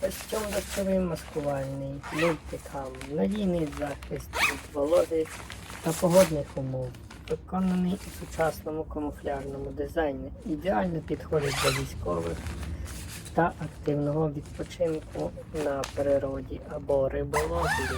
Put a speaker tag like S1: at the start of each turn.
S1: Костюм дощовий маскувальний, мультикам, надійний захист від вологи та погодних умов. Виконаний у сучасному камуфляжному дизайні. Ідеально підходить для військових та активного відпочинку на природі або риболовлі.